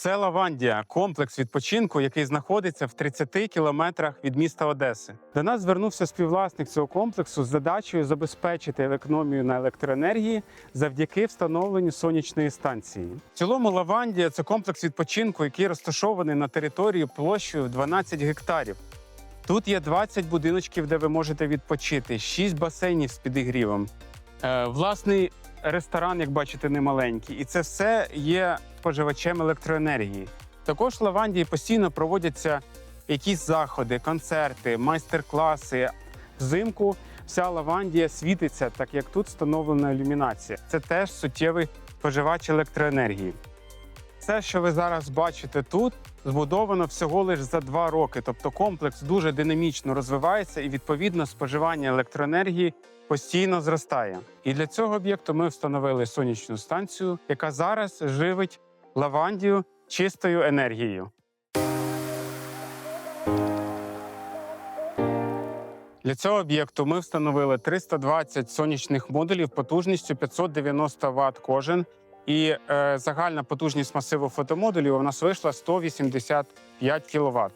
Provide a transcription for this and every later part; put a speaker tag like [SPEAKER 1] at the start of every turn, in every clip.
[SPEAKER 1] Це Лавандія, комплекс відпочинку, який знаходиться в 30 кілометрах від міста Одеси. До нас звернувся співвласник цього комплексу з задачею забезпечити економію на електроенергії завдяки встановленню сонячної станції. В цілому Лавандія це комплекс відпочинку, який розташований на території площею в 12 гектарів. Тут є 20 будиночків, де ви можете відпочити, 6 басейнів з підігрівом. Е, власний ресторан, як бачите, не маленький, і це все є споживачем електроенергії. Також в Лавандії постійно проводяться якісь заходи, концерти, майстер-класи. Взимку вся Лавандія світиться, так як тут встановлена ілюмінація. Це теж суттєвий споживач електроенергії. Все, що ви зараз бачите тут, збудовано всього лише за два роки. Тобто комплекс дуже динамічно розвивається і відповідно споживання електроенергії постійно зростає. І для цього об'єкту ми встановили сонячну станцію, яка зараз живить Лавандію чистою енергією. Для цього об'єкту ми встановили 320 сонячних модулів потужністю 590 Вт кожен. І е, загальна потужність масиву фотомодулів у нас вийшла 185 кВт.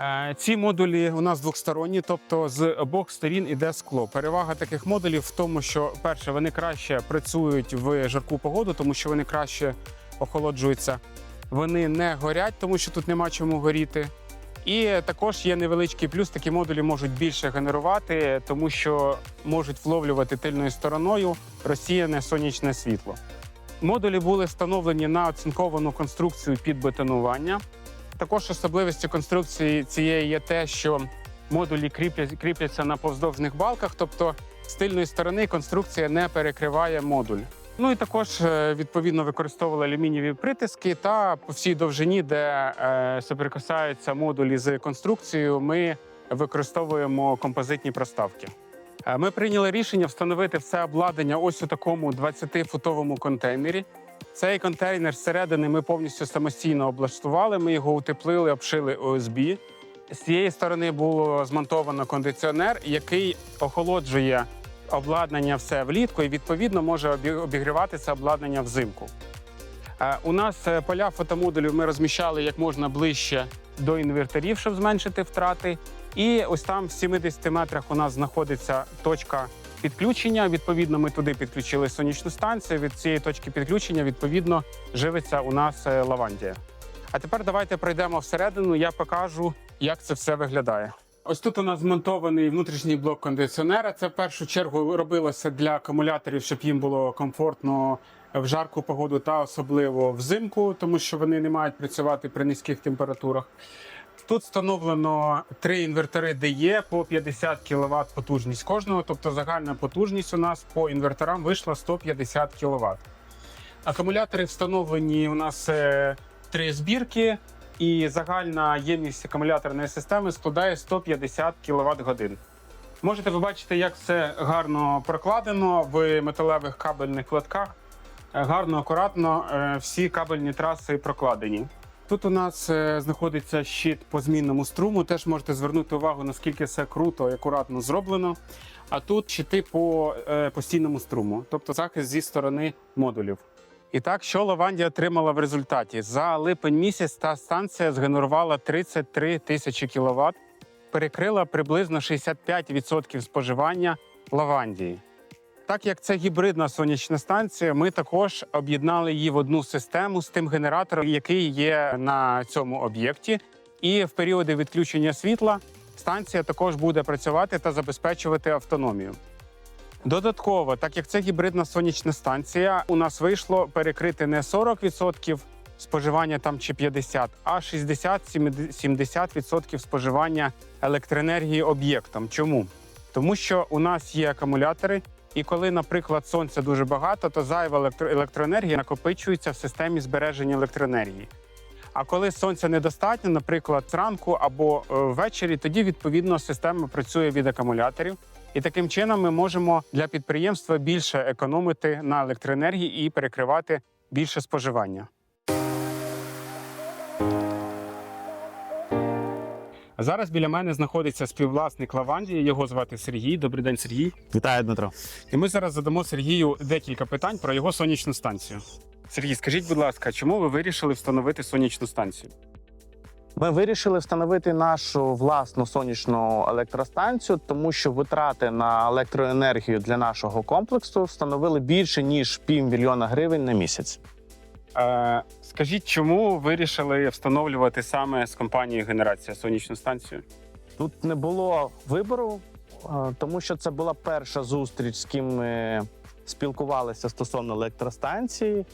[SPEAKER 1] Е, ці модулі у нас двосторонні, тобто з обох сторін іде скло. Перевага таких модулів в тому, що перше, вони краще працюють в жарку погоду, тому що вони краще охолоджуються. Вони не горять, тому що тут нема чому горіти. І також є невеличкий плюс. Такі модулі можуть більше генерувати, тому що можуть вловлювати тильною стороною розсіяне сонячне світло. Модулі були встановлені на оцинковану конструкцію під бетонування. Також особливістю конструкції цієї є те, що модулі кріплять- кріпляться на повздовжних балках, тобто з тильної сторони конструкція не перекриває модуль. Ну і також е, відповідно використовували алюмінієві притиски та по всій довжині, де е, соприкасаються модулі з конструкцією, ми використовуємо композитні проставки. Е, Ми прийняли рішення встановити все обладнання ось у такому 20-футовому контейнері. Цей контейнер зсередини ми повністю самостійно облаштували. Ми його утеплили, обшили ОСБ. З цієї сторони було змонтовано кондиціонер, який охолоджує обладнання все влітку і відповідно може обі- обігрівати це обладнання взимку. Е, У нас е, поля фотомодулів ми розміщали як можна ближче до інверторів, щоб зменшити втрати. І ось там в 70 метрах у нас знаходиться точка підключення. Відповідно, ми туди підключили сонячну станцію. Від цієї точки підключення відповідно живиться у нас е, лавандія. А тепер давайте пройдемо всередину. Я покажу, як це все виглядає. Ось тут у нас змонтований внутрішній блок кондиціонера. Це в першу чергу робилося для акумуляторів, щоб їм було комфортно в жарку погоду та особливо взимку, тому що вони не мають працювати при низьких температурах. Тут встановлено три інвертори DE по 50 кВт потужність кожного, тобто загальна потужність у нас по інверторам вийшла 150 кВт. Акумулятори встановлені у нас е, три збірки, і загальна ємність акумуляторної системи складає 150 кВт годин. Можете побачити, як все гарно прокладено в металевих кабельних лотках. Е, Гарно, акуратно е, всі кабельні траси прокладені. Тут у нас е, знаходиться щит по змінному струму. Теж можете звернути увагу, наскільки все круто і акуратно зроблено. А тут щити по постійному струму, тобто захист зі сторони модулів. І так, що Лавандія отримала в результаті? За липень місяць та станція згенерувала 33 тисячі кВт, перекрила приблизно 65% споживання Лавандії. Так як це гібридна сонячна станція, ми також об'єднали її в одну систему з тим генератором, який є на цьому об'єкті. І в періоди відключення світла станція також буде працювати та забезпечувати автономію. Додатково, так як це гібридна сонячна станція, у нас вийшло перекрити не 40% споживання там чи 50%, а 60-70% споживання електроенергії об'єктом. Чому? Тому що у нас є акумулятори, і коли, наприклад, сонця дуже багато, то зайва електро- електроенергія накопичується в системі збереження електроенергії. А коли сонця недостатньо, наприклад, зранку або е, ввечері, тоді відповідно система працює від акумуляторів. І таким чином ми можемо для підприємства більше економити на електроенергії і перекривати більше споживання. Зараз біля мене знаходиться співвласник Лавандії. Його звати Сергій. Добрий день, Сергій.
[SPEAKER 2] Вітаю, Дмитро.
[SPEAKER 1] І ми зараз задамо Сергію декілька питань про його сонячну станцію. Сергій, скажіть, будь ласка, чому ви вирішили встановити сонячну станцію?
[SPEAKER 2] Ми вирішили встановити нашу власну сонячну електростанцію, тому що витрати на електроенергію для нашого комплексу встановили більше ніж півмільйона гривень на місяць.
[SPEAKER 1] Е, скажіть, чому вирішили встановлювати саме з компанією Генерація сонячну станцію?
[SPEAKER 2] Тут не було вибору, е, тому що це була перша зустріч, з ким ми спілкувалися стосовно електростанції.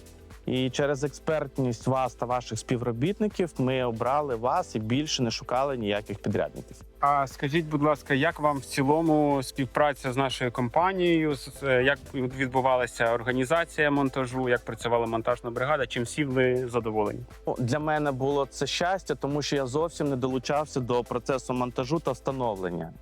[SPEAKER 2] І через експертність вас та ваших співробітників ми обрали вас і більше не шукали ніяких підрядників.
[SPEAKER 1] А скажіть, будь ласка, як вам в цілому співпраця з нашою компанією? Як відбувалася організація монтажу? Як працювала монтажна бригада? Чим всі ви задоволені?
[SPEAKER 2] Для мене було це щастя, тому що я зовсім не долучався до процесу монтажу та встановлення.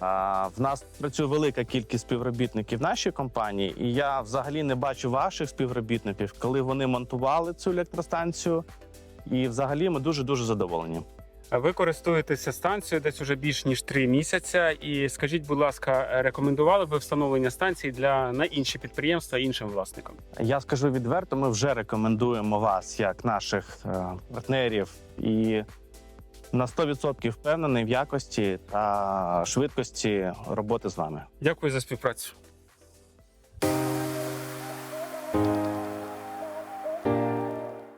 [SPEAKER 2] В нас працює велика кількість співробітників в нашій компанії, і я взагалі не бачу ваших співробітників, коли вони монтували цю електростанцію. І взагалі ми дуже дуже задоволені.
[SPEAKER 1] Ви користуєтеся станцією десь уже більш ніж три місяці. І скажіть, будь ласка, рекомендували б ви встановлення станції для на інші підприємства іншим власникам?
[SPEAKER 2] Я скажу відверто, ми вже рекомендуємо вас як наших е, партнерів і на 100% впевнений в якості та швидкості роботи з вами.
[SPEAKER 1] Дякую за співпрацю.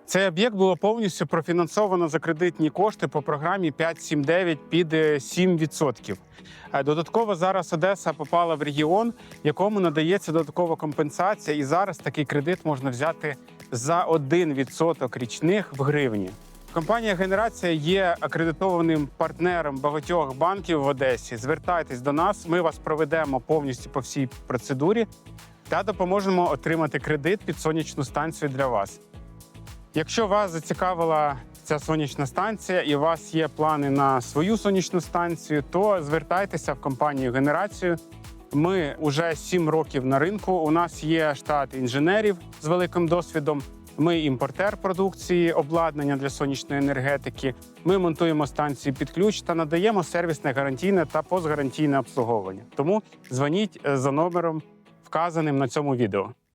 [SPEAKER 1] Цей об'єкт було повністю профінансовано за кредитні кошти по програмі 5.7.9 під е, 7%. Е, Додатково зараз Одеса попала в регіон, якому надається додаткова компенсація, і зараз такий кредит можна взяти за 1% річних в гривні. Компанія Генерація є акредитованим партнером багатьох банків в Одесі. Звертайтесь до нас, ми вас проведемо повністю по всій процедурі та допоможемо отримати кредит під сонячну станцію для вас. Якщо вас зацікавила ця сонячна станція і у вас є плани на свою сонячну станцію, то звертайтеся в компанію Генерацію. Ми вже 7 років на ринку. У нас є штат інженерів з великим досвідом. Ми імпортер продукції, обладнання для сонячної енергетики. Ми монтуємо станції під ключ та надаємо сервісне гарантійне та постгарантійне обслуговування. Тому дзвоніть е, за номером, вказаним на цьому відео.